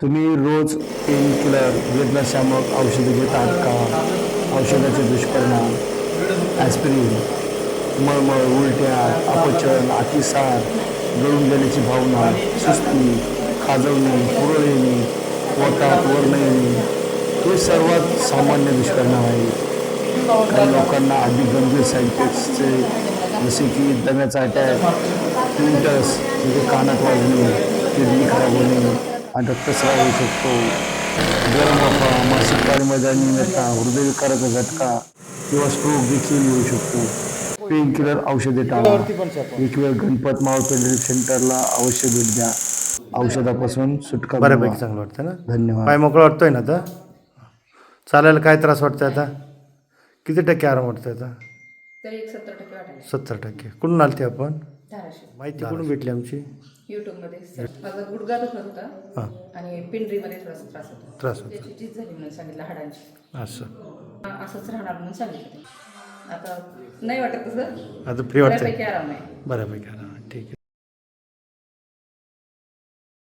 तुम्ही रोज pain killer वेदनाशामक औषधे घेत आहात का? औषधाचे दुष्परिणाम ॲस्पिरिन मळमळ उलट्या अपचन अतिसार गळून गेल्याची भावना सुस्ती खाजवणे पुरळ येणे पोटात वर्ण येणे हे सर्वात सामान्य दुष्परिणाम आहे काही लोकांना अधिक गंभीर साईड इफेक्ट्सचे जसे की दम्याचा अटॅक प्रिंटस म्हणजे कानात वाजणे किडनी खराब होणे रक्तस्राव होऊ शकतो. गरम वाफा मासिक अनियमितता हृदयविकाराचा झटका किंवा स्ट्रोक देखील येऊ शकतो. पेन किलर औषधे टाळा. एक वेळ गणपत मावळ पेडरी सेंटरला अवश्य भेट द्या. औषधापासून सुटका बऱ्यापैकी. चांगलं वाटतं ना? धन्यवाद. पाय मोकळं वाटतोय ना आता? चालायला काय त्रास वाटतोय आता? किती टक्के आराम वाटतोय आता? सत्तर टक्के कुठून आलते आपण? माहिती कुठून भेटली आमची? यूट्यूबमध्ये माझा गुडघा दुखत होता आणि पिंडरीमध्ये थोडासा त्रास होता. त्रास होता. त्याची झीज झाली म्हणून सांगितलं हाडांची. असं. असंच राहणार म्हणून सांगितलं. आता नाही वाटत तसं. आता फ्री बऱ्यापैकी आराम आहे. बऱ्यापैकी आराम.